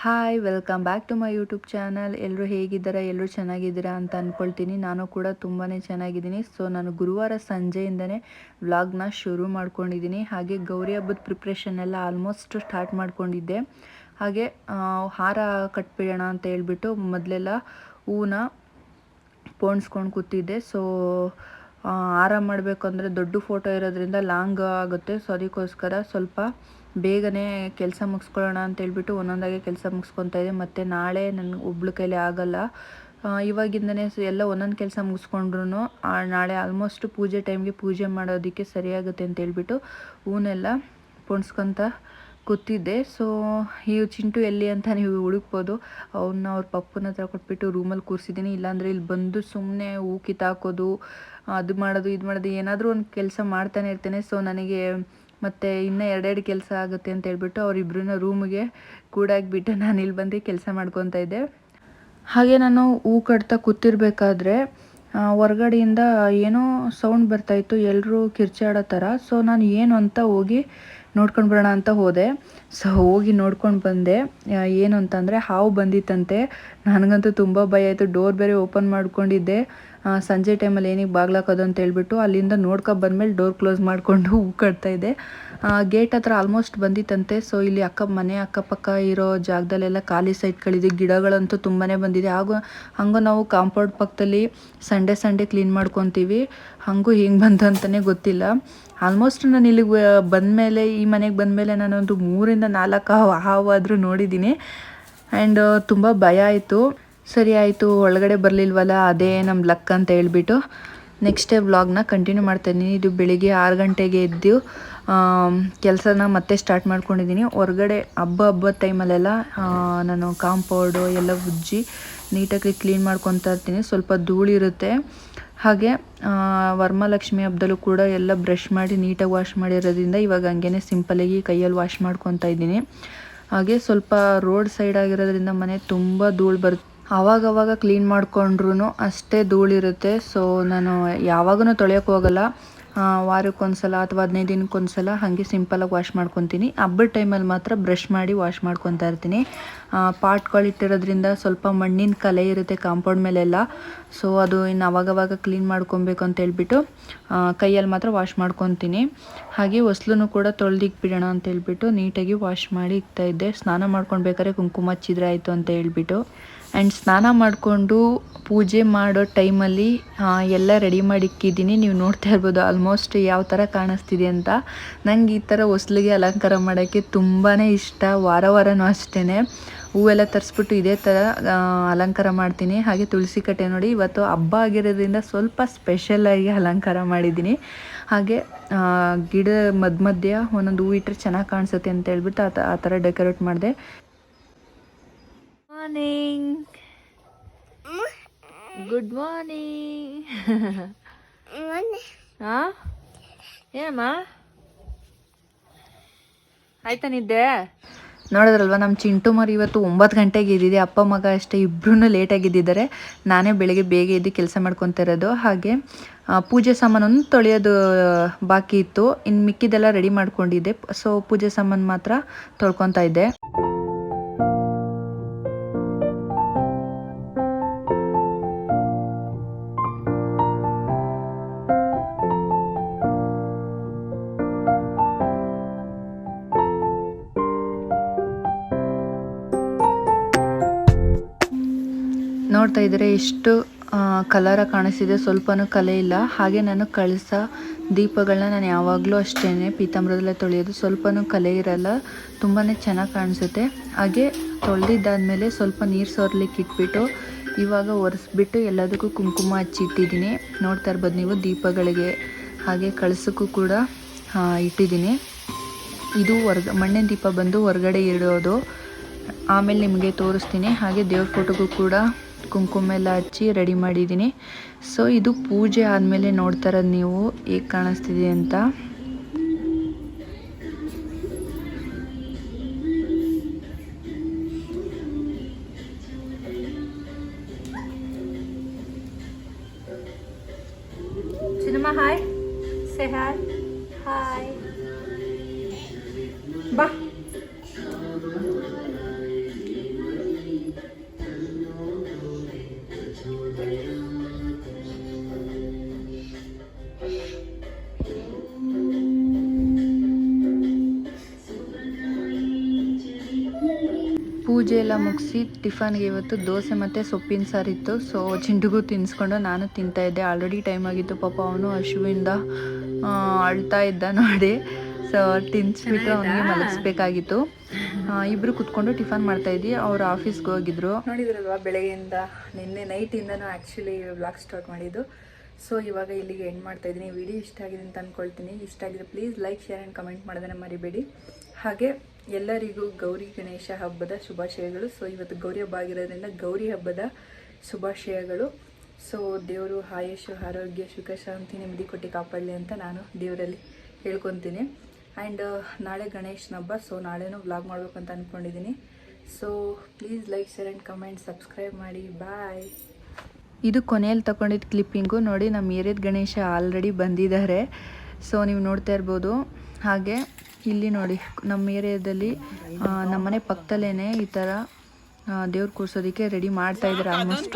Hi welcome back to my YouTube channel ಎಲ್ಲರೂ ಹೇಗಿದ್ದೀರಾ? ಎಲ್ಲರೂ ಚೆನ್ನಾಗಿದ್ದೀರಾ ಅಂತ ಅಂದ್ಕೊಳ್ತೀನಿ ನಾನು ಕೂಡ ತುಂಬಾ ಚೆನ್ನಾಗಿದ್ದೀನಿ. ಸೊ ನಾನು ಗುರುವಾರ ಸಂಜೆಯಿಂದನೇ ವ್ಲಾಗ್ನ ಶುರು ಮಾಡ್ಕೊಂಡಿದ್ದೀನಿ. ಹಾಗೆ ಗೌರಿ ಹಬ್ಬದ ಪ್ರಿಪ್ರೇಷನ್ ಎಲ್ಲ ಆಲ್ಮೋಸ್ಟ್ ಸ್ಟಾರ್ಟ್ ಮಾಡ್ಕೊಂಡಿದ್ದೆ. ಹಾಗೆ ಹಾರ ಕಟ್ಬಿಡೋಣ ಅಂತ ಹೇಳ್ಬಿಟ್ಟು ಮೊದಲೆಲ್ಲ ಹೂವನ್ನ ಪೋಣಿಸ್ಕೊಂಡು ಕೂತಿದ್ದೆ. ಸೊ ಹಾರ ಮಾಡಬೇಕು ಅಂದರೆ ದೊಡ್ಡ ಫೋಟೋ ಇರೋದ್ರಿಂದ ಲಾಂಗ್ ಆಗುತ್ತೆ. ಸೊ ಅದಕ್ಕೋಸ್ಕರ ಸ್ವಲ್ಪ ಬೇಗನೆ ಕೆಲಸ ಮುಗಿಸ್ಕೊಳ್ಳೋಣ ಅಂತ ಹೇಳ್ಬಿಟ್ಟು ಒಂದೊಂದಾಗೆ ಕೆಲಸ ಮುಗಿಸ್ಕೊತಾ ಇದೆ ಮತ್ತು ನಾಳೆ ನನ್ನ ಒಬ್ಳ ಕೈಲಿ ಆಗಲ್ಲ. ಇವಾಗಿಂದನೇ ಎಲ್ಲ ಒಂದೊಂದು ಕೆಲಸ ಮುಗಿಸ್ಕೊಂಡ್ರು ನಾಳೆ ಆಲ್ಮೋಸ್ಟ್ ಪೂಜೆ ಟೈಮ್ಗೆ ಪೂಜೆ ಮಾಡೋದಕ್ಕೆ ಸರಿಯಾಗುತ್ತೆ ಅಂತ ಹೇಳ್ಬಿಟ್ಟು ಹೂನೆಲ್ಲ ಪೊಣ್ಸ್ಕೊತ ಕೂತಿದ್ದೆ ಸೊ ಈ ಚಿಂಟು ಎಲ್ಲಿ ಅಂತ ನೀವು ಹುಡುಕ್ಬೋದು. ಅವನ್ನ ಅವ್ರ ಪಪ್ಪನ ಹತ್ರ ಕೊಟ್ಬಿಟ್ಟು ರೂಮಲ್ಲಿ ಕೂರಿಸಿದ್ದೀನಿ. ಇಲ್ಲಾಂದರೆ ಇಲ್ಲಿ ಬಂದು ಸುಮ್ಮನೆ ಹೂ ಕಿತ್ತಾಕೋದು ಅದು ಮಾಡೋದು, ಇದು ಮಾಡೋದು, ಏನಾದರೂ ಒಂದು ಕೆಲಸ ಮಾಡ್ತಾನೆ ಇರ್ತೇನೆ. ಸೊ ನನಗೆ ಮತ್ತು ಇನ್ನೂ ಎರಡೆರಡು ಕೆಲಸ ಆಗುತ್ತೆ ಅಂತ ಹೇಳ್ಬಿಟ್ಟು ಅವರಿಬ್ಬರನ್ನ ರೂಮಿಗೆ ಕೂಡಾಕ್ಬಿಟ್ಟು ನಾನು ಇಲ್ಲಿ ಬಂದು ಕೆಲಸ ಮಾಡ್ಕೊತಾ ಇದ್ದೆ. ಹಾಗೆ ನಾನು ಹೂ ಕಟ್ತಾ ಕೂತಿರ್ಬೇಕಾದ್ರೆ ಹೊರ್ಗಡೆಯಿಂದ ಏನೋ ಸೌಂಡ್ ಬರ್ತಾಯಿತ್ತು ಎಲ್ಲರೂ ಕಿರ್ಚಾಡೋ ಥರ ಸೊ ನಾನು ಏನು ಅಂತ ಹೋಗಿ ನೋಡ್ಕೊಂಡು ಬರೋಣ ಅಂತ ಹೋದೆ. ಸೊ ಹೋಗಿ ನೋಡ್ಕೊಂಡು ಬಂದೆ. ಏನು ಅಂತಂದರೆ ಹಾವು ಬಂದಿತ್ತಂತೆ. ನನಗಂತೂ ತುಂಬ ಭಯ ಆಯಿತು. ಡೋರ್ ಬೇರೆ ಓಪನ್ ಮಾಡ್ಕೊಂಡಿದ್ದೆ. ಸಂಜೆ ಟೈಮಲ್ಲಿ ಏನಿಗೆ ಬಾಗ್ಲಾಕೋದು ಅಂತ ಹೇಳ್ಬಿಟ್ಟು ಅಲ್ಲಿಂದ ನೋಡ್ಕೊ ಬಂದಮೇಲೆ ಡೋರ್ ಕ್ಲೋಸ್ ಮಾಡಿಕೊಂಡು ಹೂ ಕಟ್ತಾ ಇದ್ದೆ ಗೇಟ್ ಹತ್ರ ಆಲ್ಮೋಸ್ಟ್ ಬಂದಿತ್ತಂತೆ. ಸೊ, ಇಲ್ಲಿ ಅಕ್ಕ, ಮನೆ ಅಕ್ಕಪಕ್ಕ ಇರೋ ಜಾಗದಲ್ಲೆಲ್ಲ ಖಾಲಿ ಸೈಟ್ಗಳಿದೆ. ಗಿಡಗಳಂತೂ ತುಂಬಾ ಬಂದಿದೆ. ಹಾಗೂ ಹಾಗೂ ನಾವು ಕಾಂಪೌಂಡ್ ಪಕ್ಕದಲ್ಲಿ ಸಂಡೇ ಸಂಡೇ ಕ್ಲೀನ್ ಮಾಡ್ಕೊತೀವಿ. ಹಾಗೂ ಹಿಂಗೆ ಬಂತು ಅಂತಲೇ ಗೊತ್ತಿಲ್ಲ. ಆಲ್ಮೋಸ್ಟ್ ನಾನು ಇಲ್ಲಿಗೆ ಬಂದಮೇಲೆ, ಈ ಮನೆಗೆ ಬಂದಮೇಲೆ ನಾನೊಂದು ಮೂರಿಂದ ನಾಲ್ಕು ಹಾವು ಹಾವಾದರೂ ನೋಡಿದ್ದೀನಿ. ಆ್ಯಂಡ್, ತುಂಬ ಭಯ ಆಯಿತು. ಸರಿ ಆಯಿತು, ಒಳಗಡೆ ಬರಲಿಲ್ವಲ್ಲ, ಅದೇ ನಮ್ಮ ಲಕ್ ಅಂತ ಹೇಳ್ಬಿಟ್ಟು ನೆಕ್ಸ್ಟ್ ಡೇ ವ್ಲಾಗ್ನ ಕಂಟಿನ್ಯೂ ಮಾಡ್ತಾಯಿದ್ದೀನಿ ಇದು ಬೆಳಿಗ್ಗೆ ಆರು ಗಂಟೆಗೆ ಎದ್ದು ಕೆಲಸನ ಮತ್ತೆ ಸ್ಟಾರ್ಟ್ ಮಾಡ್ಕೊಂಡಿದ್ದೀನಿ ಹೊರಗಡೆ ಹಬ್ಬ ಹಬ್ಬದ ಟೈಮಲ್ಲೆಲ್ಲ ನಾನು ಕಾಂಪೌಂಡು ಎಲ್ಲ ಉಜ್ಜಿ ನೀಟಾಗಿ ಕ್ಲೀನ್ ಮಾಡ್ಕೊತಾ ಇರ್ತೀನಿ. ಸ್ವಲ್ಪ ಧೂಳಿರುತ್ತೆ ಹಾಗೆ ವರ್ಮಾಲಕ್ಷ್ಮಿ ಹಬ್ಬದಲ್ಲೂ ಕೂಡ ಎಲ್ಲ ಬ್ರಷ್ ಮಾಡಿ ನೀಟಾಗಿ ವಾಶ್ ಮಾಡಿರೋದ್ರಿಂದ ಇವಾಗ ಹಂಗೇನೆ ಸಿಂಪಲಾಗಿ ಕೈಯಲ್ಲಿ ವಾಶ್ ಮಾಡ್ಕೊತಾ ಇದ್ದೀನಿ. ಹಾಗೆ ಸ್ವಲ್ಪ ರೋಡ್ ಸೈಡ್ ಆಗಿರೋದ್ರಿಂದ ಮನೆ ತುಂಬ ಧೂಳು ಬರುತ್ತೆ. ಆವಾಗವಾಗ ಕ್ಲೀನ್ ಮಾಡಿಕೊಂಡ್ರೂ ಅಷ್ಟೇ ಧೂಳಿರುತ್ತೆ. ಸೊ ನಾನು ಯಾವಾಗೂ ತೊಳೆಯೋಕೆ ಹೋಗಲ್ಲ. ವಾರಕ್ಕೊಂದ್ಸಲ ಅಥವಾ ಹದಿನೈದು ದಿನಕ್ಕೊಂದ್ಸಲ ಹಾಗೆ ಸಿಂಪಲಾಗಿ ವಾಶ್ ಮಾಡ್ಕೊತೀನಿ. ಹಬ್ಬದ ಟೈಮಲ್ಲಿ ಮಾತ್ರ ಬ್ರಷ್ ಮಾಡಿ ವಾಶ್ ಮಾಡ್ಕೊತಾ ಇರ್ತೀನಿ. ಪಾಟ್ಗಳು ಇಟ್ಟಿರೋದ್ರಿಂದ ಸ್ವಲ್ಪ ಮಣ್ಣಿನ ಕಲೆ ಇರುತ್ತೆ ಕಾಂಪೌಂಡ್ ಮೇಲೆಲ್ಲ. ಸೊ ಅದು ಇನ್ನು ಅವಾಗವಾಗ ಕ್ಲೀನ್ ಮಾಡ್ಕೊಬೇಕು ಅಂತ ಹೇಳ್ಬಿಟ್ಟು ಕೈಯಲ್ಲಿ ಮಾತ್ರ ವಾಶ್ ಮಾಡ್ಕೊತೀನಿ. ಹಾಗೆ ಹೊಸ್ಲೂ ಕೂಡ ತೊಳೆದಿಕ್ಬಿಡೋಣ ಅಂತ ಹೇಳ್ಬಿಟ್ಟು ನೀಟಾಗಿ ವಾಶ್ ಮಾಡಿ ಇಕ್ತಾ ಇದ್ದೆ. ಸ್ನಾನ ಮಾಡ್ಕೊಳ್ಬೇಕಾದ್ರೆ ಕುಂಕುಮ ಹಚ್ಚಿದ್ರೆ ಆಯಿತು ಅಂತ ಹೇಳ್ಬಿಟ್ಟು. ಆ್ಯಂಡ್ ಸ್ನಾನ ಮಾಡಿಕೊಂಡು ಪೂಜೆ ಮಾಡೋ ಟೈಮಲ್ಲಿ ಎಲ್ಲ ರೆಡಿ ಮಾಡಿ ಇಕ್ಕಿದ್ದೀನಿ. ನೀವು ನೋಡ್ತಾ ಇರ್ಬೋದು ಆಲ್ಮೋಸ್ಟ್ ಯಾವ ಥರ ಕಾಣಿಸ್ತಿದೆ ಅಂತ. ನಂಗೆ ಈ ಥರ ಹೊಸ್ಲಿಗೆ ಅಲಂಕಾರ ಮಾಡೋಕ್ಕೆ ತುಂಬಾ ಇಷ್ಟ. ವಾರ ವಾರನೂ ಅಷ್ಟೇ ಹೂವೆಲ್ಲ ತರಿಸ್ಬಿಟ್ಟು ಇದೇ ಥರ ಅಲಂಕಾರ ಮಾಡ್ತೀನಿ. ಹಾಗೆ ತುಳಸಿ ಕಟ್ಟೆ ನೋಡಿ, ಇವತ್ತು ಹಬ್ಬ ಆಗಿರೋದ್ರಿಂದ ಸ್ವಲ್ಪ ಸ್ಪೆಷಲಾಗಿ ಅಲಂಕಾರ ಮಾಡಿದ್ದೀನಿ. ಹಾಗೆ ಗಿಡ ಮಧ್ಯ ಮಧ್ಯ ಒಂದೊಂದು ಹೂ ಇಟ್ಟರೆ ಚೆನ್ನಾಗಿ ಕಾಣಿಸುತ್ತೆ ಅಂತ ಹೇಳ್ಬಿಟ್ಟು ಆ ಥರ ಡೆಕೋರೇಟ್ ಮಾಡಿದೆ. ಮಾರ್ನಿಂಗ್ ಗುಡ್ ಮಾರ್ನಿಂಗ್ ಹಾ ಏನಮ್ಮ? ಆಯ್ತಾ ನಿದ್ದೆ? ನೋಡಿದ್ರಲ್ವ ನಮ್ಮ ಚಿಂಟು ಮರಿ ಇವತ್ತು ಒಂಬತ್ತು ಗಂಟೆಗೆ ಇದ್ದಿದೆ ಅಪ್ಪ ಮಗ ಅಷ್ಟೇ ಇಬ್ಬರೂ ಲೇಟಾಗಿದ್ದಿದ್ದಾರೆ ನಾನೇ ಬೆಳಗ್ಗೆ ಬೇಗ ಎದ್ದು ಕೆಲಸ ಮಾಡ್ಕೊತಿರೋದು ಹಾಗೆ ಪೂಜೆ ಸಾಮಾನನ್ನು ತೊಳೆಯೋದು ಬಾಕಿ ಇತ್ತು. ಇನ್ನು ಮಿಕ್ಕಿದೆಲ್ಲ ರೆಡಿ ಮಾಡ್ಕೊಂಡಿದ್ದೆ. ಸೊ ಪೂಜೆ ಸಾಮಾನು ಮಾತ್ರ ತೊಳ್ಕೊತಾ ಇದ್ದೆ. ನೋಡ್ತಾ ಇದ್ರೆ ಎಷ್ಟು ಕಲರ ಕಾಣಿಸ್ತಿದೆ, ಸ್ವಲ್ಪನೂ ಕಲೆ ಇಲ್ಲ. ಹಾಗೆ ನಾನು ಕಳಸ ದೀಪಗಳನ್ನ ನಾನು ಯಾವಾಗಲೂ ಅಷ್ಟೇ ಪೀತಾಂಬರದಲ್ಲೇ ತೊಳೆಯೋದು. ಸ್ವಲ್ಪನೂ ಕಲೆ ಇರಲ್ಲ ತುಂಬಾ ಚೆನ್ನಾಗಿ ಕಾಣಿಸುತ್ತೆ. ಹಾಗೆ ತೊಳೆದಿದ್ದಾದ್ಮೇಲೆ ಸ್ವಲ್ಪ ನೀರು ಸೋರ್ಲಿಕ್ಕೆ ಇಟ್ಬಿಟ್ಟು, ಇವಾಗ ಒರೆಸ್ಬಿಟ್ಟು ಎಲ್ಲದಕ್ಕೂ ಕುಂಕುಮ ಹಚ್ಚಿಟ್ಟಿದ್ದೀನಿ ನೋಡ್ತಾ ಇರ್ಬೋದು ನೀವು ದೀಪಗಳಿಗೆ, ಹಾಗೆ ಕಳಸಕ್ಕೂ ಕೂಡ ಇಟ್ಟಿದ್ದೀನಿ. ಇದು ಹೊರ್ಗ, ಮಣ್ಣಿನ ದೀಪ ಬಂದು ಹೊರಗಡೆ ಇಡೋದು. ಆಮೇಲೆ ನಿಮಗೆ ತೋರಿಸ್ತೀನಿ. ಹಾಗೆ ದೇವ್ರ ಫೋಟೋಗೂ ಕೂಡ ಕುಂಕುಮ ಎಲ್ಲ ಹಚ್ಚಿ ರೆಡಿ ಮಾಡಿದ್ದೀನಿ. ಸೊ ಇದು ಪೂಜೆ ಆದಮೇಲೆ ನೋಡ್ತಾ ಇರೋದು ನೀವು ಹೇಗೆ ಕಾಣಿಸ್ತಿದೆ ಅಂತ. ಹಾಯ್. ಸೆ ಹಾಯ್ ಹಾಯ್ ಬಾ. ಪೂಜೆ ಎಲ್ಲ ಮುಗಿಸಿ ಟಿಫನ್ಗೆ ಇವತ್ತು ದೋಸೆ ಮತ್ತು ಸೊಪ್ಪಿನ ಸಾರಿತ್ತು ಸೊ ಚಿಂಟುಗೂ ತಿನ್ನಿಸ್ಕೊಂಡು ನಾನು ತಿಂತಾ ಇದ್ದೆ. ಆಲ್ರೆಡಿ ಟೈಮ್ ಆಗಿತ್ತು. ಪಾಪ ಅವನು ಹಶುವಿಂದ ಅಳ್ತಾ ಇದ್ದ ನೋಡಿ. ಸೊ ತಿನ್ನಿಸ್ಬಿಟ್ಟು ಅವನಿಗೆ ಮಲಗಿಸ್ಬೇಕಾಗಿತ್ತು. ಇಬ್ಬರು ಕುತ್ಕೊಂಡು ಟಿಫನ್ ಮಾಡ್ತಾ ಇದ್ವಿ. ಅವ್ರು ಆಫೀಸ್ಗೆ ಹೋಗಿದ್ರು. ನೋಡಿದ್ರಲ್ವಾ ಬೆಳಗ್ಗೆಯಿಂದ? ನಿನ್ನೆ ನೈಟಿಂದನೂ ಆ್ಯಕ್ಚುಲಿ ಬ್ಲಾಗ್ ಸ್ಟಾರ್ಟ್ ಮಾಡಿದ್ದು. ಸೊ ಇವಾಗ ಇಲ್ಲಿಗೆ ಎಂಡ್ ಮಾಡ್ತಾ ಇದ್ದೀನಿ. ವಿಡಿಯೋ ಇಷ್ಟ ಆಗಿದೆ ಅಂತ ಅಂದ್ಕೊಳ್ತೀನಿ ಇಷ್ಟ ಆಗಿದೆ please like share and comment ಮಾಡೋದನ್ನು ಮರಿಬೇಡಿ. ಹಾಗೆ ಎಲ್ಲರಿಗೂ ಗೌರಿ ಗಣೇಶ ಹಬ್ಬದ ಶುಭಾಶಯಗಳು. ಸೊ ಇವತ್ತು ಗೌರಿ ಹಬ್ಬ ಆಗಿರೋದ್ರಿಂದ ಗೌರಿ ಹಬ್ಬದ ಶುಭಾಶಯಗಳು. ಸೊ ದೇವರು ಆಯುಷು, ಆರೋಗ್ಯ, ಸುಖ, ಶಾಂತಿ, ನೆಮ್ಮದಿ ಕೊಟ್ಟು ಕಾಪಾಡಲಿ ಅಂತ ನಾನು ದೇವರಲ್ಲಿ ಹೇಳ್ಕೊತೀನಿ. ಆ್ಯಂಡ್ ನಾಳೆ ಗಣೇಶನ ಹಬ್ಬ. ಸೊ ನಾಳೆನೂ ವ್ಲಾಗ್ ಮಾಡಬೇಕು ಅಂತ ಅಂದ್ಕೊಂಡಿದ್ದೀನಿ so please like share and comment subscribe ಮಾಡಿ. ಬಾಯ್ ಇದು ಕೊನೆಯಲ್ಲಿ ತಗೊಂಡಿದ್ದ ಕ್ಲಿಪ್ಪಿಂಗು ನೋಡಿ, ನಮ್ಮ ಏರಿಯಾದ ಗಣೇಶ ಆಲ್ರೆಡಿ ಬಂದಿದ್ದಾರೆ. ಸೊ ನೀವು ನೋಡ್ತಾ ಇರ್ಬೋದು. ಹಾಗೆ ಇಲ್ಲಿ ನೋಡಿ ನಮ್ಮ ಏರಿಯಾದಲ್ಲಿ ನಮ್ಮನೆ ಪಕ್ಕದಲ್ಲೇ ಈ ಥರ ದೇವ್ರು ಕೂರ್ಸೋದಕ್ಕೆ ರೆಡಿ ಮಾಡ್ತಾ ಇದ್ದಾರೆ ಆಲ್ಮೋಸ್ಟು